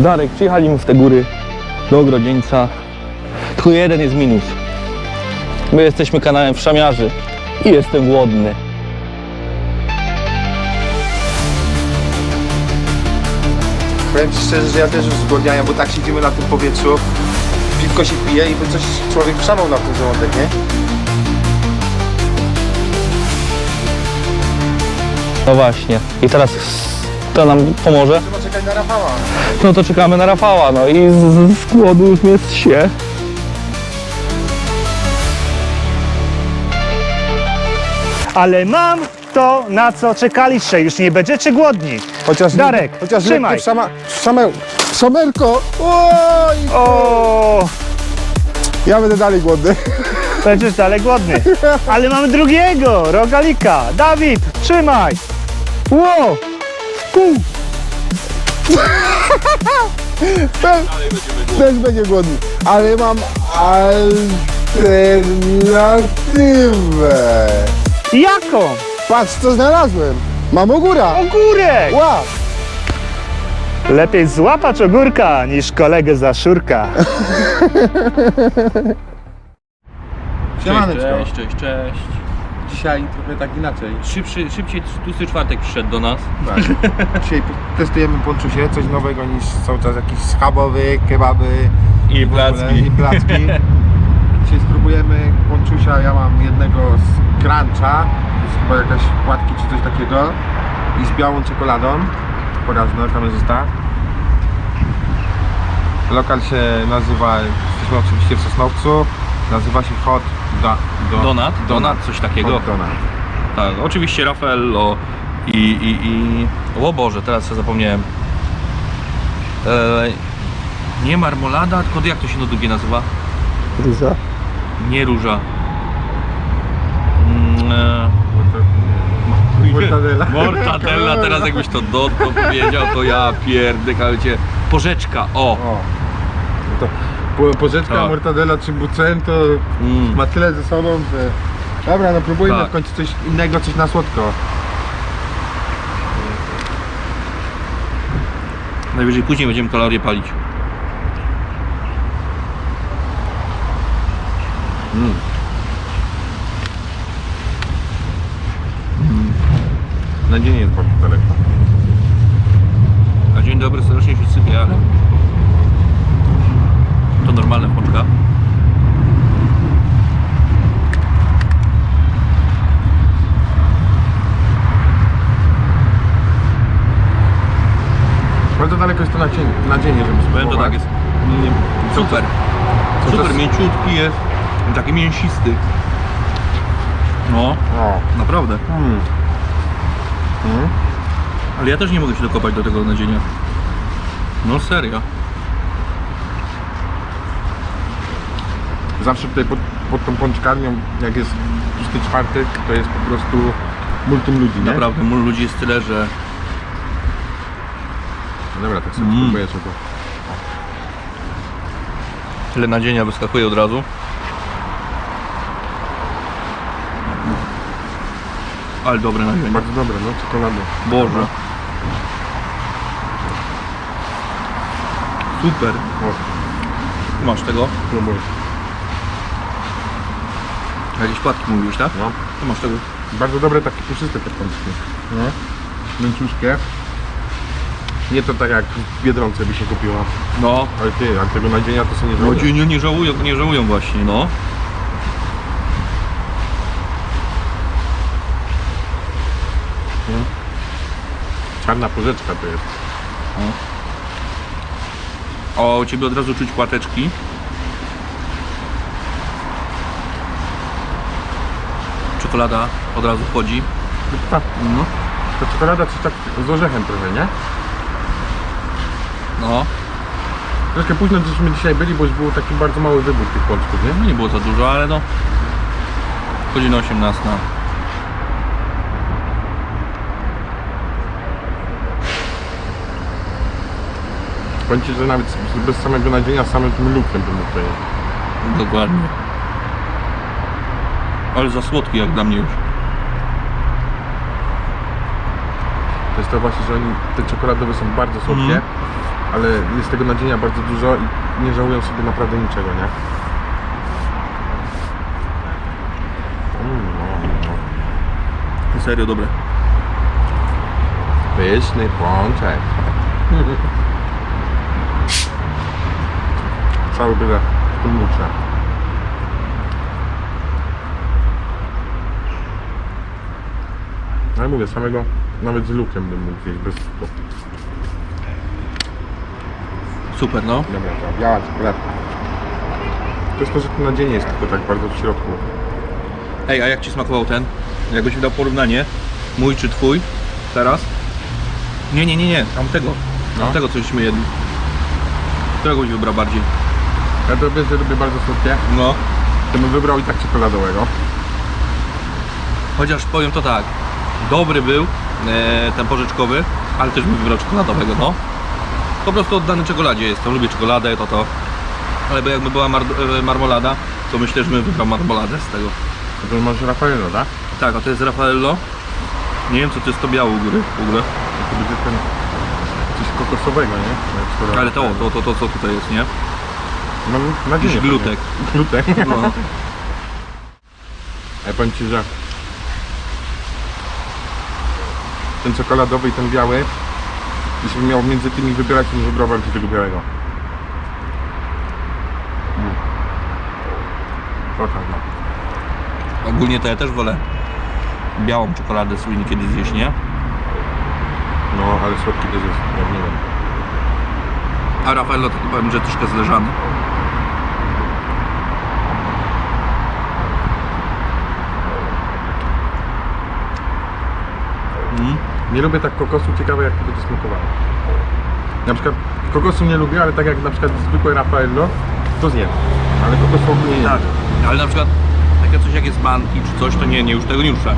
Darek, przyjechaliśmy w te góry do Ogrodzieńca. Tylko jeden jest minus. My jesteśmy kanałem Wszamiarzy i jestem głodny. Powiem Ci szczerze, że ja też już zgłodniałem, bo tak siedzimy na tym powietrzu, piwko się pije i by coś człowiek szamał na ten żołądek, nie? No właśnie. I teraz to nam pomoże. Trzeba czekać na Rafała. No to czekamy na Rafała, no i z, z głodu już jest się. Ale mam to, na co czekaliście. Już nie będziecie głodni. Chociaż Darek, chociaż trzymaj. lekkie Szama, szame, szamerko! Oj! O, Ja będę dalej głodny. będziesz dalej głodny. Ale mamy drugiego, rogalika. Dawid, trzymaj. Ło! Pół. Też, też będzie głodny. Ale mam alternatywę. Jaką? Patrz co znalazłem. Mam ogóra. Ogórek. Ła! Lepiej złapać ogórka niż kolegę za szurka. Siemaneczko. Cześć, cześć, cześć. Dzisiaj trochę tak inaczej. Szybszy, szybciej tłusty czwartek przyszedd do nas. Tak. Dzisiaj testujemy ponczusie, coś nowego niż cały czas jakiś schabowy, kebaby I ogóle, i placki. Dzisiaj spróbujemy ponczusia, ja mam jednego z cruncha, to jest chyba jakaś płatki czy coś takiego i z białą czekoladą. Pokaż no, kamerzysta. Lokal się nazywa, jesteśmy oczywiście w Sosnowcu, nazywa się Hot da, do, Donat, donat, coś takiego. Hot Donut. Tak, oczywiście Raffaello i, i, i... O Boże, teraz zapomniałem. E, nie marmolada, tylko jak to się na długie nazywa? Róża? Nie róża. Mm, e, Mortadela. Mortadella, teraz jakbyś to do, to powiedział, to ja pierdykam cię. Porzeczka, o! O. No to po, porzeczka, Tak. mortadela czy bucen to Mm. ma tyle ze sobą, że... Dobra, no próbujmy Tak. w końcu coś innego, coś na słodko. Najwyżej później będziemy kalorie palić. Mm. Na dzień jest bardzo daleko. A dzień dobry, strasznie się sypie, ale... To normalne pączka. To na dzień, na dzień żeby Powiem to spróbować. tak, jest mm, super. Co to Super, jest? mięciutki jest. Taki mięsisty. No, O. naprawdę. Mm. Mm. Ale ja też nie mogę się dokopać do tego nadzienia. No serio. Zawsze tutaj pod, pod tą pączkarnią, jak jest pusty czwartek, to jest po prostu multum ludzi, nie? Naprawdę, mul ludzi jest tyle, że... Dobra, tak sobie Mm. spróbuję czego. Tyle nadzienia wyskakuje od razu. Ale dobre nadzienie. Bardzo dobre, no, czekolady. Boże. Super. O, Masz tego? próbuj. Jakieś płatki mówisz, tak? No. To masz tego. Bardzo dobre, takie puszyste te pączki. No. Mięciuszkie. Nie to tak jak w Biedronce by się kupiła. No. Ale ty, ale tego nadzienia to są nie No żołnierze. nie, nie, nie żałują, nie żałują właśnie, no. Czarna porzeczka to jest. O, u Ciebie od razu czuć płateczki. Czekolada od razu wchodzi. Ta, No. ta czekolada coś tak z orzechem trochę, nie? No. Troszkę późno żeśmy dzisiaj byli, bo już był taki bardzo mały wybór tych pączków, nie? No nie było za dużo, ale no. Godzina 18. Powiem Ci, że nawet bez samego nadzienia, samym tym lukiem bym mógł jeść. Dokładnie. Ale za słodki jak dla mnie już. To jest to właśnie, że oni, te czekoladowe są bardzo słodkie, Mhm. Ale jest tego nadzienia bardzo dużo i nie żałuję sobie naprawdę niczego, nie? Mm, no, no. Serio dobre. Pyszny pączek. Cały byle w tym. No i mówię, samego nawet z lukiem bym mógł zjeść bez. Super, no. Dobra, to biała czekolada. To jest to, że to nadzienie jest tylko tak bardzo w środku. Ej, a jak Ci smakował ten? Jakbyś mi dał porównanie, mój czy Twój, teraz? Nie, nie, nie, nie, tamtego. No. Tamtego, cośmy jedli. Którego byś wybrał bardziej? Ja to wiesz, że lubię bardzo słodkie. No. To bym wybrał i tak czekoladowego. Chociaż powiem to tak, dobry był e, ten porzeczkowy, ale też bym wybrał czekoladowego, no. Po prostu oddany czekoladzie jestem, lubię czekoladę, to to. Ale by jakby była mar e, marmolada, to myślę, że bym wybrał marmoladę z tego. To masz Raffaello, tak? Tak, a to jest Raffaello. Nie wiem co to jest to biało u góry w ogóle. To będzie ten coś kokosowego, nie? Ale to, to, to, to co tutaj jest, nie? Mam nadzieję. Jakiś glutek. Glutek. No. Ja powiem Ci, że ten czekoladowy i ten biały, jeśli miał między tymi wybierać, to wybrał bardziej tego białego. Mm. Trochę, no. Ogólnie to ja też wolę białą czekoladę z niekiedy zjeść, nie? No, ale słodki też jest, jak nie wiem. A Raffaello to powiem, że troszkę zleżany. Mm. Nie lubię tak kokosu, ciekawe jak to będzie smakowało. Na przykład kokosu nie lubię, ale tak jak na przykład zwykłe Raffaello, to zjem. Ale kokosu ogólnie nie Tak, ale na przykład takie coś jak jest banki czy coś, to nie, nie, już tego nie ruszę.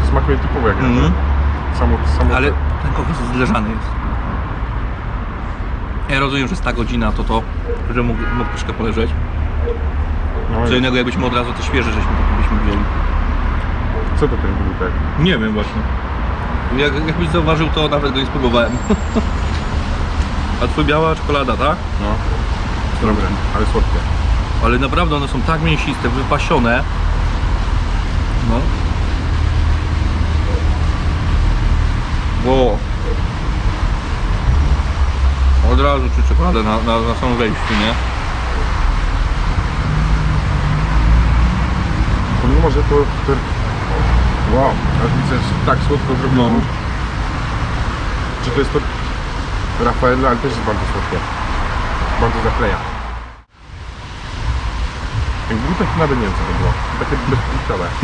To smakuje typowo jak Mhm. Raffaello. Samo, samo Ale ten kokos zleżany jest. Ja rozumiem, że jest ta godzina to to, że mógł, mógł troszkę poleżeć. no, Co innego jakbyśmy od razu te świeże żeśmy byśmy wzięli. Co to ten glutek? Nie wiem właśnie. Jak, jakbyś zauważył, to nawet go nie spróbowałem. A twój biała czekolada, tak? No. Dobre, ale słodkie. Ale naprawdę one są tak mięsiste, wypasione. No. Wow. Od razu czuć czekoladę na, na, na samym wejściu, nie? Pomimo, że to... to... Wow, aż widzę, że tak słodko zrobiono. No. Czy to jest to Raffaello, ale też jest bardzo słodkie. Bardzo zakleja. Ten glutek to nawet nie wiem co to było. Takie bezpłciowe.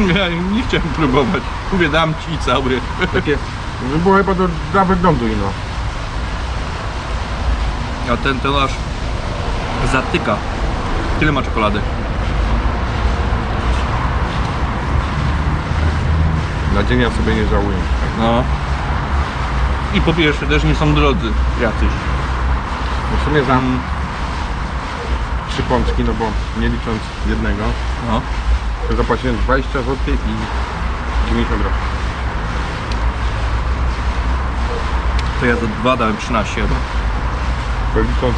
Ja nie chciałem próbować. Mówię, dam ci cały. Takie... To było chyba do, dla wyglądu ino. A ten, ten aż zatyka. Tyle ma czekolady. Nadzienia sobie nie żałuję. No. I po pierwsze też nie są drodzy jacyś. No w sumie za trzy pączki, no bo nie licząc jednego, No. to zapłaciłem 20 zł i 90 groszy. To ja za dwa dałem 13 chyba. Bo licząc,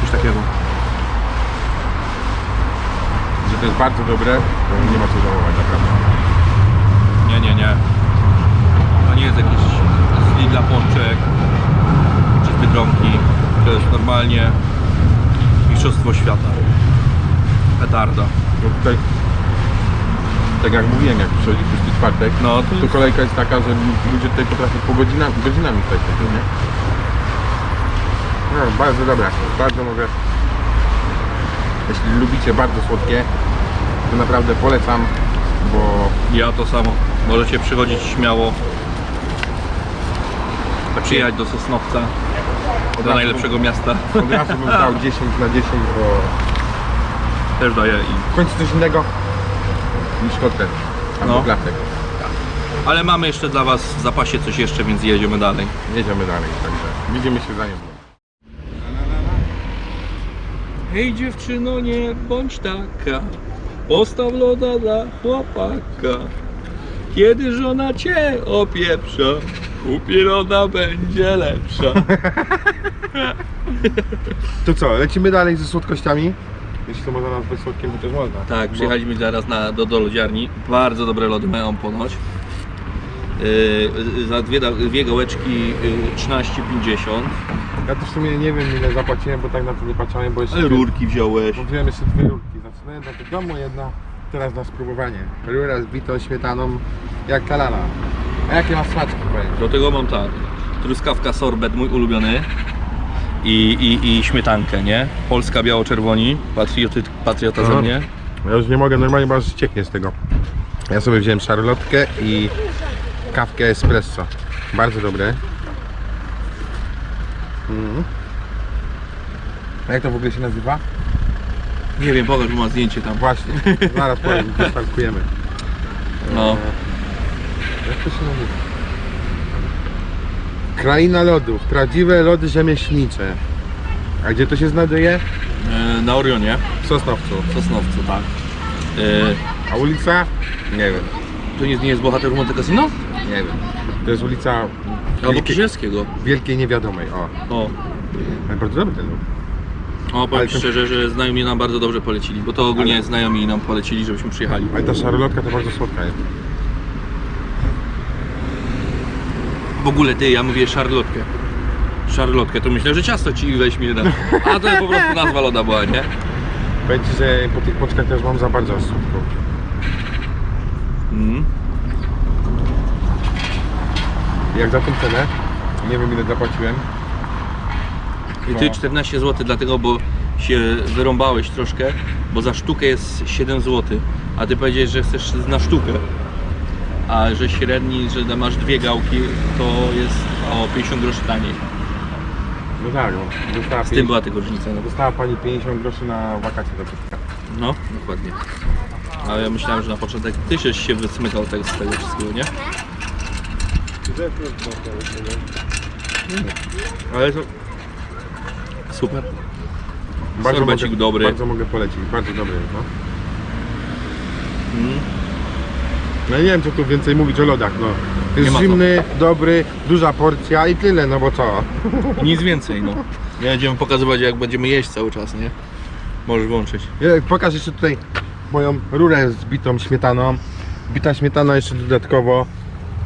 Coś takiego. że to jest bardzo dobre, to nie ma co żałować naprawdę. Nie, nie, nie. To nie jest jakiś z Lidla pączek czy z Biedronki. To jest normalnie mistrzostwo świata. Petarda. No tutaj, tak jak mówiłem, jak przychodzi pusty czwartek, No to to jest... kolejka jest taka, że ludzie tutaj potrafią po godzinami, godzinami stać nie? No, bardzo dobre, bardzo mówię. Jeśli lubicie bardzo słodkie, to naprawdę polecam, bo Ja to samo. Możecie przychodzić śmiało. Przyjechać do Sosnowca. Do razu- najlepszego miasta. od razu bym dał 10 na 10, bo Też daję i w końcu coś innego niż kotlet albo No. placek. Ale mamy jeszcze dla Was w zapasie coś jeszcze, więc jedziemy dalej. Jedziemy dalej, także widzimy się za niedługo. Hej dziewczyno, nie bądź taka, postaw loda dla chłopaka. Kiedy żona cię opieprza, Upilona będzie lepsza. To co, lecimy dalej ze słodkościami? Jeśli to można nazwać słodkiem, to też można. Tak, przyjechaliśmy zaraz na, do, do lodziarni. Bardzo dobre lody mają ponoć. Yy, za dwie, dwie gołeczki yy, 13,50. Ja też w sumie nie wiem ile zapłaciłem, bo tak na to nie patrzyłem, bo jeszcze... Ale rurki wziąłeś. Bo wziąłem jeszcze dwie rurki. Znaczy, jedna do domu, jedna teraz na spróbowanie. Rura z bitą śmietaną jak kalana. A jakie masz smaczki, powiedz? Do tego mam tak. Truskawka sorbet, mój ulubiony. I, i, i śmietankę, nie? Polska biało-czerwoni. Patrioty, patriota ze Aha. mnie. Ja już nie mogę, normalnie bo aż cieknie z tego. Ja sobie wziąłem szarlotkę i kawkę espresso. Bardzo dobre. Mhm. A jak to w ogóle się nazywa? Nie wiem, pokaż, bo ma zdjęcie tam. Właśnie, zaraz powiem, wystarkujemy. No. Jak to się nazywa? Kraina lodów, prawdziwe lody rzemieślnicze. A gdzie to się znajduje? Yy, na Orionie, W Sosnowcu. w Sosnowcu, tak. Yy, A ulica? Nie wiem, to nie, nie jest bohater Monte Cassino? nie wiem. To jest ulica Albo Wielkiej, Kisielskiego. Wielkiej Niewiadomej, o. O, Ale bardzo dobry ten lód. O powiem Ale szczerze, że znajomi nam bardzo dobrze polecili, bo to ogólnie Ale- znajomi nam polecili, żebyśmy przyjechali. Ale ta szarlotka to bardzo słodka jest. W ogóle ty, ja mówię szarlotkę. Szarlotkę, to myślę, że ciasto ci weźmie da. A to po prostu nazwa loda była, nie? Powiem Ci, że po tych poczkach też mam za bardzo słodką. Mm. Jak za tą cenę, nie wiem ile zapłaciłem. I ty 14 zł dlatego, bo się wyrąbałeś troszkę, bo za sztukę jest 7 zł, a ty powiedziałeś, że chcesz na sztukę. A że średni, że masz dwie gałki, to jest o 50 groszy taniej. No tak, no. Dostała, Z tym była tylko różnica. No, dostała Pani 50 groszy na wakacje do Piotrka. no dokładnie. Ale ja myślałem, że na początek ty żeś się wysmykał tego, z tego wszystkiego, nie? Ale to... Super. Sorbecik dobry. Bardzo mogę polecić, bardzo dobry, no. Mm. No nie wiem co tu więcej mówić o lodach, no. Jest ma co. zimny, dobry, duża porcja i tyle, no bo co? Nic więcej, no. Nie będziemy pokazywać jak będziemy jeść cały czas, nie? Możesz włączyć. Ja Pokaż jeszcze tutaj moją rurę z bitą śmietaną. Bita śmietana jeszcze dodatkowo.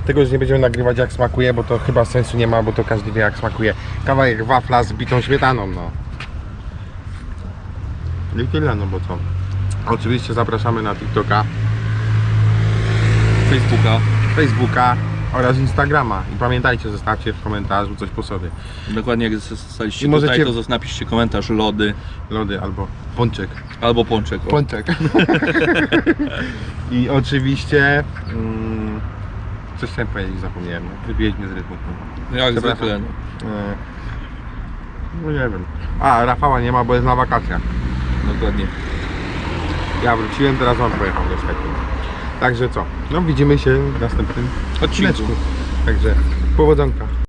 Tego już nie będziemy nagrywać jak smakuje, bo to chyba sensu nie ma, bo to każdy wie jak smakuje. Kawałek wafla z bitą śmietaną, no. I tyle, no bo co. Oczywiście zapraszamy na TikToka, Facebooka. Facebooka oraz Instagrama. I pamiętajcie, zostawcie w komentarzu coś po sobie. Dokładnie jak zostaliście I tutaj, możecie- to zas- napiszcie komentarz lody Lody albo pączek. albo pączek. o. Pączek. I oczywiście... Mm, coś chciałem powiedzieć, zapomniałem. Wybiłeś mnie z rytmu. Jak Przepraszam. zwykle. No. E, No nie wiem. A, Rafała nie ma, bo jest na wakacjach. Dokładnie. Ja wróciłem, teraz on pojechał do sklepu. Także co? No widzimy się w następnym Odcinku. odcineczku. Także powodzonka.